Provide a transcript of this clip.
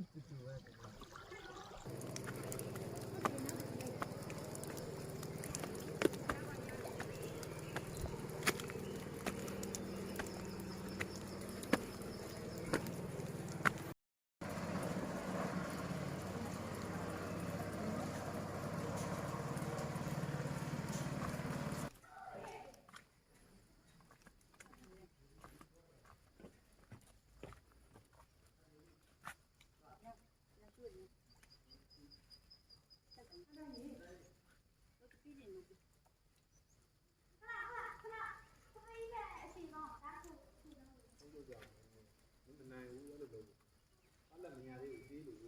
မ နိုင်ဘူးအဲ့လိုလုပ်အဲ့လိုနေရာလေးကိုပြေးလို့